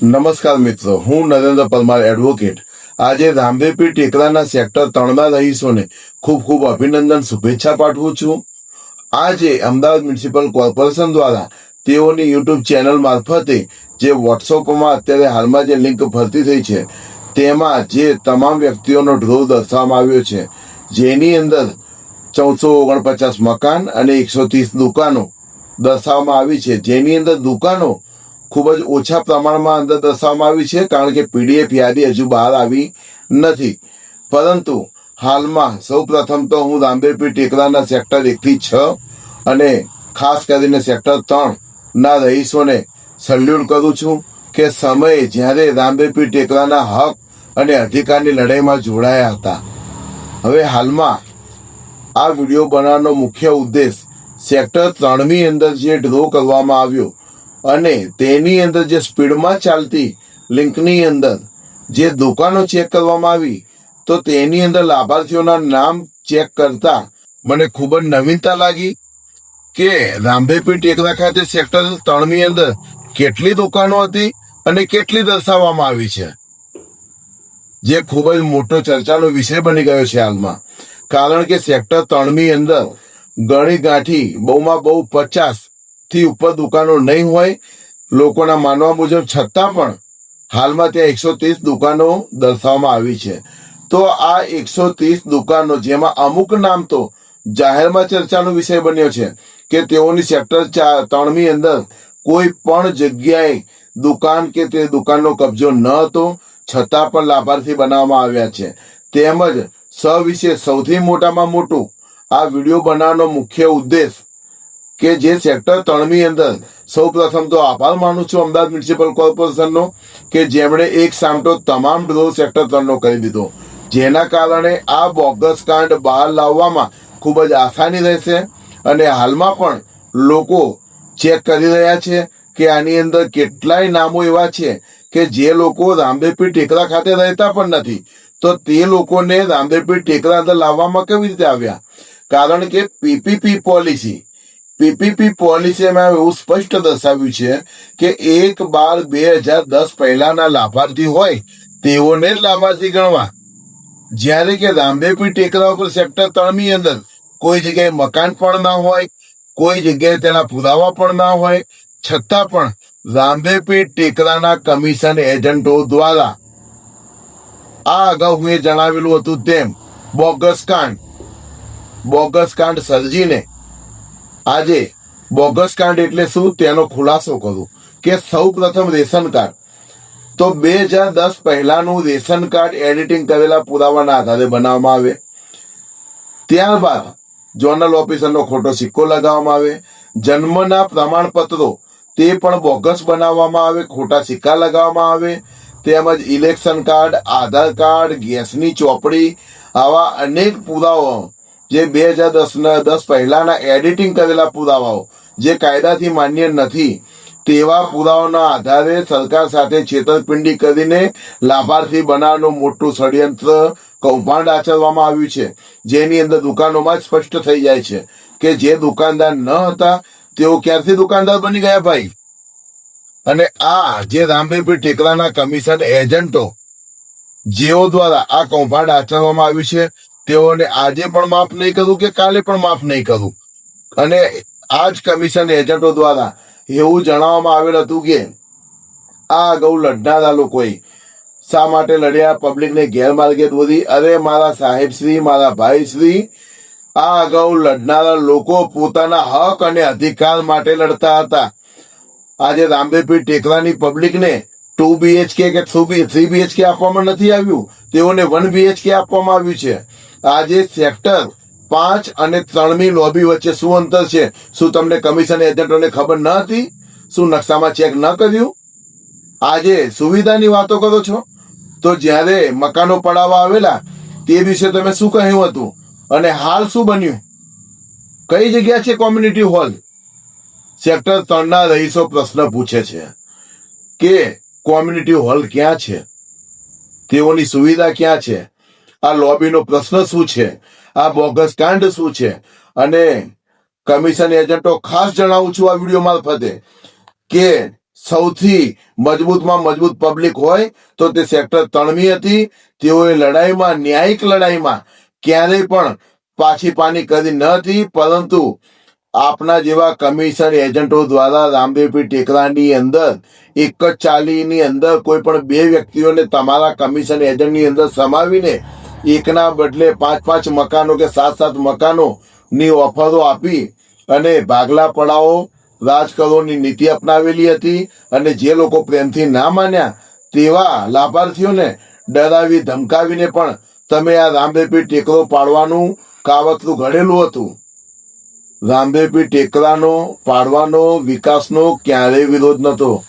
નમસ્કાર મિત્રો, હું નરેન્દ્ર પરમાર એડવોકેટ આજે રામદેવપીર ટેકરાના સેક્ટર ત્રણના રહીશોને ખૂબ ખૂબ અભિનંદન, શુભેચ્છા પાઠવું છું. આજે અમદાવાદ મ્યુનિસિપલ કોર્પોરેશન દ્વારા તેઓની યુટ્યુબ ચેનલ મારફતે જે વોટ્સઅપમાં અત્યારે હાલમાં જે લિંક ભરતી થઈ છે, તેમાં જે તમામ વ્યક્તિઓનો ડ્રો દર્શાવવામાં આવ્યો છે, જેની અંદર ચૌદસો ઓગણપચાસ મકાન અને એકસો ત્રીસ દુકાનો દર્શાવવામાં આવી છે. જેની અંદર દુકાનો ખૂબ જ ઓછા પ્રમાણમાં અંદર દર્શાવવામાં આવી છે, કારણ કે પીડીએફ યાદી હજુ બહાર આવી નથી. પરંતુ હાલમાં સૌ પ્રથમ તો હું રામદેવપીર ટેકરાના સેક્ટર એકથી છ અને ખાસ કરીને સેક્ટર ત્રણ ના રહીશોને સલ્યુટ કરું છું કે સમયે જ્યારે રામદેવપીર ટેકરાના હક અને અધિકારની લડાઈમાં જોડાયા હતા. હવે હાલમાં આ વીડિયો બનાવવાનો મુખ્ય ઉદ્દેશ સેક્ટર ત્રણની અંદર જે ડ્રો કરવામાં આવ્યો અને તેની અંદર જે સ્પીડમાં ચાલતી લિંકની અંદર જે દુકાનો ચેક કરવામાં આવી, તો તેની અંદર લાભાર્થીઓના નામ ચેક કરતા મને ખૂબ જ નવીનતા લાગી કે રામદેવપીર ટેકરા ખાતે સેક્ટર ત્રણની અંદર કેટલી દુકાનો હતી અને કેટલી દર્શાવવામાં આવી છે. જે ખૂબ જ મોટો ચર્ચાનો વિષય બની ગયો છે હાલમાં. કારણ કે સેક્ટર ત્રણની અંદર ગણી ગાંઠી બહુમાં બહુ પચાસ થી ઉપર દુકાનો નહીં હોય, લોકોના માનવા મુજબ છતાં પણ હાલમાં ત્યાં એકસો ત્રીસ દુકાનો દર્શાવવામાં આવી છે. તો આ એકસો ત્રીસ દુકાનો, જેમાં અમુક નામ તો જાહેરમાં ચર્ચાનો વિષય બન્યો છે કે તેઓની સેક્ટર ત્રણની અંદર કોઈ પણ જગ્યાએ દુકાન કે તે દુકાનનો કબજો ન હતો, છતાં પણ લાભાર્થી બનાવવામાં આવ્યા છે. તેમજ સવિશે સૌથી મોટામાં મોટું આ વીડિયો બનાવવાનો મુખ્ય ઉદ્દેશ કે જે સેક્ટર ત્રણની અંદર સૌ પ્રથમ તો આભાર માનું છું અમદાવાદ મ્યુનિસિપલ કોર્પોરેશનનો કે જેમણે એક સામટો તમામ ડ્રો સેક્ટર ત્રણનો કરી દીધો. જેના કારણે આ બોગસ કાંડ બહાર લાવવામાં ખૂબ જ આસાની રહેશે અને હાલમાં પણ લોકો ચેક કરી રહ્યા છે કે આની અંદર કેટલાય નામો એવા છે કે જે લોકો રામદેવપીર ટેકરા ખાતે રહેતા પણ નથી. તો તે લોકોને રામદેવપીર ટેકરા અંદર લાવવામાં કેવી રીતે આવ્યા? કારણ કે પીપીપી પોલિસી પીપીપી પોલિસીમાં એવું સ્પષ્ટ દર્શાવ્યું છે કે એક બાર બે હજાર દસ પહેલાના લાભાર્થી હોય તેઓને જ લાભાર્થી ગણવા. જ્યારે કે રામદેવપીર ટેકરા ઉપર સેક્ટર ત્રણની અંદર કોઈ જગ્યાએ મકાન પણ ના હોય, કોઈ જગ્યાએ તેના પુરાવા પણ ના હોય, છતાં પણ રામદેવપીર ટેકરાના કમિશન એજન્ટો દ્વારા આ અગાઉ હું એ જણાવેલું હતું તેમ બોગસ કાંડ. બોગસ કાંડ સર્જીને આજે બોગસ કાર્ડ એટલે શું તેનો ખુલાસો કરું કે સૌ પ્રથમ રેશન કાર્ડ. તો બે હજાર દસ પહેલાનું રેશન કાર્ડ એડિટિંગ કરેલા પુરાવાના આધારે બનાવવામાં આવે. ત્યારબાદ જોનલ ઓફિસરનો ખોટો સિક્કો લગાવવામાં આવે. જન્મના પ્રમાણપત્રો તે પણ બોગસ બનાવવામાં આવે, ખોટા સિક્કા લગાવવામાં આવે. તેમજ ઇલેક્શન કાર્ડ, આધાર કાર્ડ, ગેસની ચોપડી આવા અનેક પુરાવાઓ જે બે હજાર દસ દસ પહેલાના એડિટિંગ કરેલા પુરાવાઓ, જે કાયદાથી માન્ય નથી, તેવા પુરાવાના આધારે સરકાર સાથે છેતરપિંડી કરીને લાભાર્થી બનાવવાનું મોટું ષડયંત્ર કૌભાંડ આચરવામાં આવ્યું છે. જેની અંદર દુકાનોમાં સ્પષ્ટ થઈ જાય છે કે જે દુકાનદાર ન હતા, તેઓ ક્યારથી દુકાનદાર બની ગયા ભાઈ? અને આ જે રામભાઈ ટેકરાના કમિશન એજન્ટો, જેઓ દ્વારા આ કૌભાંડ આચરવામાં આવ્યું છે તેઓને આજે પણ માફ નહીં કરું કે કાલે પણ માફ નહીં કરું. અને આ જ કમિશન એજન્ટો દ્વારા એવું જણાવવામાં આવેલ હતું કે આ અગાઉ લડનારા લોકોએ શા માટે લડ્યા? પબ્લિકને ગેરમાર્ગે દોરી. અરે મારા સાહેબ શ્રી, મારા ભાઈશ્રી આ અગાઉ લડનારા લોકો પોતાના હક અને અધિકાર માટે લડતા હતા. આજે રામદેવપીર ટેકરાની પબ્લિકને ટુ બીએચકે કે થ્રી બીએચકે આપવામાં નથી આવ્યું? તેઓને વન બીએચકે આપવામાં આવ્યું છે. આજે સેક્ટર પાંચ અને ત્રણની લોબી વચ્ચે શું અંતર છે? શું તમને કમિશન એજન્ટોને ખબર ન હતી? શું નકશામાં ચેક ન કર્યું? આજે સુવિધાની વાતો કરો છો? તો જ્યારે મકાનો પડાવવા આવેલા, તે દિવસે તમે શું કહ્યું હતું? અને હાલ શું બન્યું? કઈ જગ્યા છે કોમ્યુનિટી હોલ સેક્ટર ત્રણના રહીશો પ્રશ્ન પૂછે છે કે કોમ્યુનિટી હોલ ક્યાં છે? તેઓની સુવિધા ક્યાં છે? આ લોબીનો પ્રશ્ન શું છે? આ બોગસ કાંડ શું છે? અને કમિશન એજન્ટો ખાસ જણાવું છું આ વીડિયો મારફતે કે સૌથી મજબૂતમાં મજબૂત પબ્લિક હોય તો તે સેક્ટર તણમી હતી. તેઓએ લડાઈમાં, ન્યાયિક લડાઈમાં ક્યારેય પણ પાછી પાની કરી ન હતી. પરંતુ આપના જેવા કમિશન એજન્ટો દ્વારા રામદેવપી ટેકરાની અંદર, એક જ ચાલીની અંદર કોઈ પણ બે વ્યક્તિઓને તમારા કમિશન એજન્ટની અંદર સમાવીને એકના બદલે પાંચ પાંચ મકાનો કે સાત સાત મકાનો ની ઓફરો આપી અને ભાગલા પડાવો રાજ કરોની નીતિ અપનાવેલી હતી અને જે લોકો પ્રેમથી ના માન્યા તેવા લાભાર્થીઓને ડરાવી ધમકાવીને પણ તમે આ રામદેવપી ટેકરો પાડવાનું કાવતરું ઘડેલું હતું. રામદેવપી ટેકરાનો પાડવાનો વિકાસનો ક્યારેય વિરોધ નહોતો.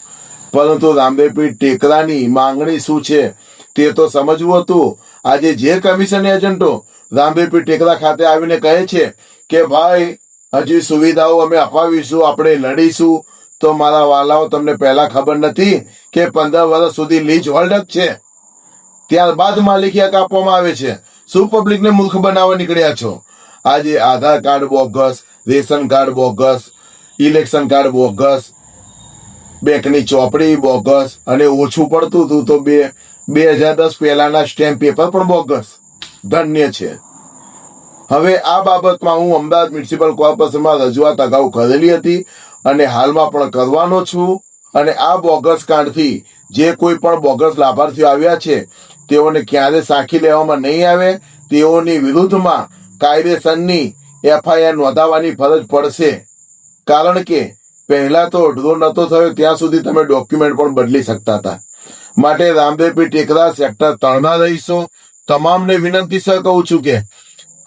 પરંતુ રામદેવપી ટેકરાની માંગણી શું છે તે તો સમજવું હતું. આજે જે કમિશન એજન્ટો રામદેવપી ટેકરા ખાતે આવીને કહે છે કે, ભાઈ, હજી સુવિધાઓ અમે અપાવીશું, આપણે લડીશું. તો મારા વાલાઓ તમને પહેલા ખબર નથી કે પંદર વર્ષ સુધી લીજ હોલ્ડ જ છે. ત્યારબાદ માલિકી હક આપવામાં આવે છે. શું પબ્લિકને મૂર્ખ બનાવવા નીકળ્યા છો? આજે Aadhaar card bogus, ration card bogus, election card bogus, બેંકની ચોપડી બોગસ અને ઓછું પડતું હતું તો બે બે હજાર દસ પહેલાના સ્ટેમ્પ પેપર પણ બોગસ ધન્ય છે. હવે આ બાબતમાં હું અમદાવાદ મ્યુનિસિપલ કોર્પોરેશનમાં રજૂઆત અગાઉ કરેલી હતી અને હાલમાં પણ કરવાનો છું અને આ બોગસ કાર્ડથી જે કોઈ પણ બોગસ લાભાર્થીઓ આવ્યા છે, તેઓને ક્યારે સાખી લેવામાં નહીં આવે, તેઓની વિરુદ્ધમાં કાયદેસરની એફઆઈઆર નોંધાવવાની ફરજ પડશે. કારણ કે પહેલા તો ડ્રો નહોતો થયો, ત્યાં સુધી તમે ડોક્યુમેન્ટ પણ બદલી શકતા હતા. માટે રામદેવપી ટેકરા સેક્ટર ત્રણના રહીશો. તમામને વિનંતી સર કહું છું કે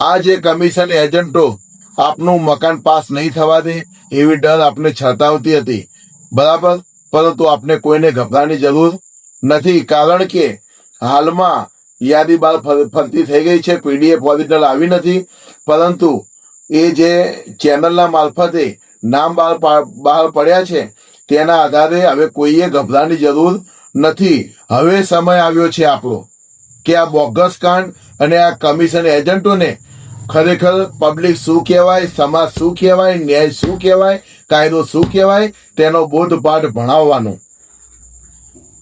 આ જે કમિશન એજન્ટો આપનું મકાન પાસ નહીં થવા દે એવી ડર આપને છતાવતી હતી. બરાબર? પરંતુ આપને કોઈને ગભરાની જરૂર નથી. કારણ કે હાલમાં યાદી ફર- ફરતી થઈ ગઈ છે. પીડીએફ ઓરિજિનલ આવી નથી. પરંતુ એ જે ચેનલના મારફતે નામ બહાર બહાર પડ્યા છે, તેના આધારે હવે કોઈએ ગભરાની જરૂર નથી. હવે સમય આવ્યો છે આપણો કે આ બોગસ કાંડ અને આ કમિશન એજન્ટોને ખરેખર પબ્લિક શું કહેવાય, સમાજ શું કહેવાય, ન્યાય શું કહેવાય, કાયદો શું કહેવાય, તેનો બોધપાઠ ભણાવવાનો.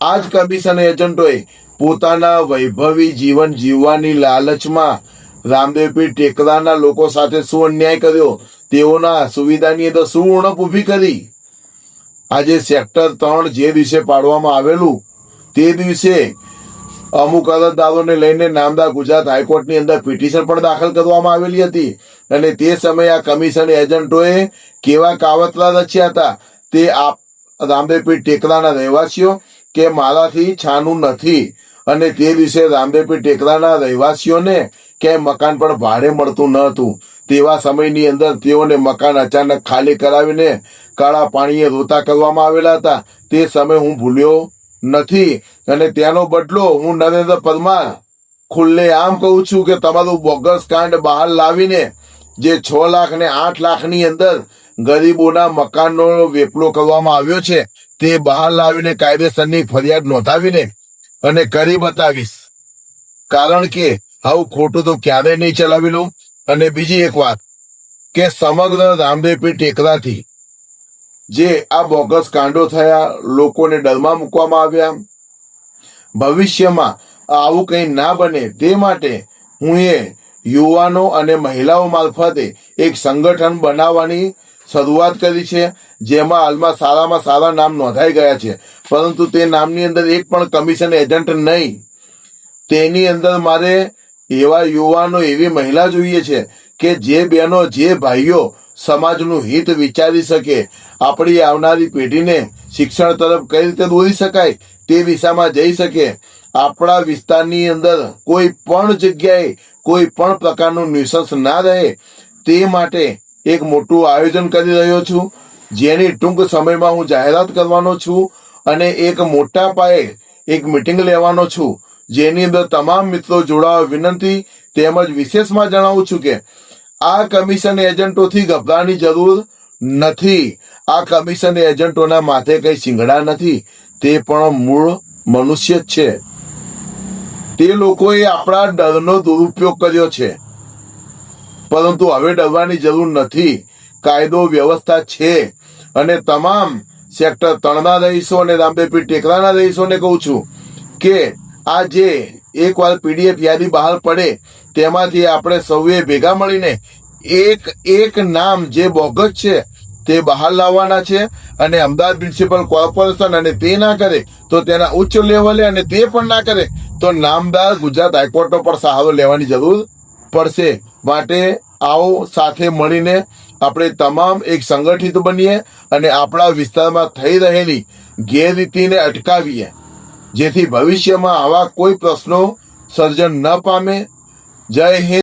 આ જ કમિશન એજન્ટોએ પોતાના વૈભવી જીવન જીવવાની લાલચમાં રામદેવપીર ટેકરાના લોકો સાથે શું અન્યાય કર્યો? તેઓના સુવિધાની અંદર શું ઉણપ ઊભી કરી? આજે સેક્ટર ત્રણ જે દિવસે પાડવામાં આવેલું, તે દિવસે અમુક અરજદારોને લઈને નામદાર ગુજરાત હાઈકોર્ટની અંદર પિટિશન પણ દાખલ કરવામાં આવેલી હતી અને તે સમયે આ કમિશન એજન્ટોએ કેવા કાવતરા રચ્યા હતા તે આપ રામદેવપીર ટેકરાના રહેવાસીઓ કે મારાથી છાનું નથી અને તે દિવસે રામદેવપીર ટેકરાના રહેવાસીઓને કે મકાન પણ ભાડે મળતું ન હતું. તેવા સમયની અંદર તેઓને મકાન અચાનક ખાલી કરાવીને કાળા પાણીએ રોતા કરવામાં આવેલા હતા. તે સમય હું ભૂલ્યો નથી અને તેનો બદલો હું નરેન્દ્ર પરમાર ખુલ્લે આમ કહું છું કે તમારું બોગસ કાંડ બહાર લાવીને જે છ લાખ ને આઠ લાખની અંદર ગરીબોના મકાનનો વેપલો કરવામાં આવ્યો છે, તે બહાર લાવીને કાયદેસરની ફરિયાદ નોંધાવીને અને કરી બતાવીશ. કારણ કે આવું ખોટું તો ક્યારેય નહીં ચલાવી લઉં. અને બીજી એક વાત કે સમગ્ર રામદેવપી ટેકરાથી જે આ બોગસ કાંડો થયા, લોકોને ડરમાં મૂકવામાં આવ્યા. ભવિષ્યમાં આવું કંઈ ના બને તે માટે હું એ યુવાનો અને મહિલાઓ મારફતે એક સંગઠન બનાવવાની શરૂઆત કરી છે, જેમાં હાલમાં સારામાં સારા નામ નોંધાઈ ગયા છે. પરંતુ તે નામની અંદર એક પણ કમિશન એજન્ટ નહીં. તેની અંદર મારે એવા યુવાનો, એવી મહિલા જોઈએ છે કે જે બહેનો, જે ભાઈઓ સમાજનું હિત વિચારી શકે, આપણી આવનારી પેઢીને શિક્ષણ તરફ કઈ રીતે દોરી શકાય તે દિશામાં જઈ શકે. આપણા વિસ્તારની અંદર કોઈ પણ જગ્યાએ કોઈ પણ પ્રકારનું ન્યુસન્સ ના રહે, તે માટે એક મોટું આયોજન કરી રહ્યો છું. જેની ટૂંક સમયમાં હું જાહેરાત કરવાનો છું અને એક મોટા પાયે એક મિટિંગ લેવાનો છું. જેની અંદર તમામ મિત્રો જોડાવા વિનંતી, તેમજ વિશેષમાં જણાવું છું કે આ કમિશન એજન્ટોથી ગભરાની જરૂર નથી. આ કમિશન એજન્ટોના માથે કઈ શિંગડા નથી. તે પણ મૂળ મનુષ્ય જ છે. તે લોકોએ આપણા ડરનો દુરુપયોગ કર્યો છે. પરંતુ હવે ડરવાની જરૂર નથી. કાયદો વ્યવસ્થા છે. અને તમામ સેક્ટર ત્રણના રહીશો અને રામદેવપીર ટેકરાના રહીશોને કહું છું કે આ જે એકવાર પીડીએફ યાદી બહાર પડે તેમાંથી આપણે સૌએ ભેગા મળીને એક એક નામ જે બોગસ છે, તે બહાર લાવવાના છે અને અમદાવાદ મ્યુનિસિપલ કોર્પોરેશન અને તે ના કરે તો તેના ઉચ્ચ લેવલે અને તે પણ ના કરે તો નામદાર ગુજરાત હાઈકોર્ટનો પણ સહારો લેવાની જરૂર પડશે. માટે આવો સાથે મળીને આપણે તમામ એક સંગઠિત બનીએ અને આપણા વિસ્તારમાં થઈ રહેલી ગેરરીતિને અટકાવીએ, જેથી ભવિષ્યમાં આવા કોઈ પ્રશ્નો સર્જન ન પામે. જય હિન્દ